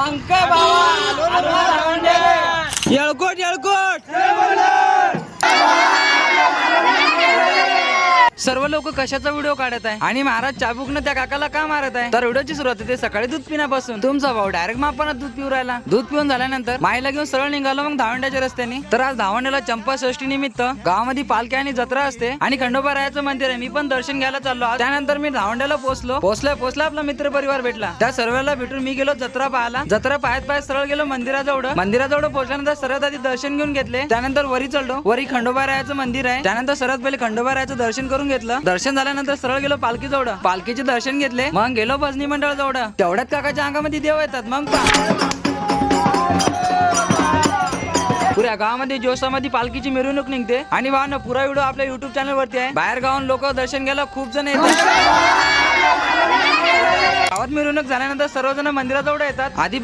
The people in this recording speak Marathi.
पंकज बाबा येळकोट येळकोट. सर्व लोक कशाचा व्हिडिओ काढत आहे? आणि महाराज चाबुकनं त्या काकाला का मारत आहे? तर व्हिडिओची सुरुवात होते सकाळी दूध पिण्यापासून. तुमचा भाऊ डायरेक्ट मापानात दूध पिऊ राहिला. दूध पिऊन झाल्यानंतर माईला घेऊन सरळ निघालो मग धावंड्याच्या रस्त्याने. तर आज धावंड्याला चंपा षष्ठी निमित्त गावामध्ये पालखी आणि जत्रा असते. आणि खंडोबा रायाचं मंदिर आहे. मी पण दर्शन घ्यायला चाललो. त्यानंतर मी धावंड्याला पोहोचलो पोहोचल्या पोहोचला आपला मित्र परिवार भेटला. त्या सर्वांना भेटून मी गेलो जत्रा पाहायला. जत्रा पाहत पाहत सरळ गेलो मंदिराजवळ. मंदिराजवळ पोहोचल्यानंतर सर्वात आधी दर्शन घेऊन घेतले. त्यानंतर वरी चढलो. वरी खंडोबा रायाचं मंदिर आहे. त्यानंतर सर्वात पहिले खंडोबा रायाचं दर्शन करून घेतलं? दर्शन झाल्यानंतर सरळ गेलो पालखी जवळ. पालखीचे दर्शन घेतले. मग गेलो भजनी मंडळ जवळ. तेवढ्यात काकाच्या अंगामध्ये देव येतात. मग पुऱ्या गावामध्ये जोशामध्ये पालखीची मिरवणूक निघते. आणि वाहन पुरा व्हिडिओ आपल्या युट्यूब चॅनल वरती आहे. बाहेर गावून लोक दर्शन घ्यायला खूप जण येतात. गावात मिरवणूक झाल्यानंतर सर्वजण मंदिराजवळ येतात. आधी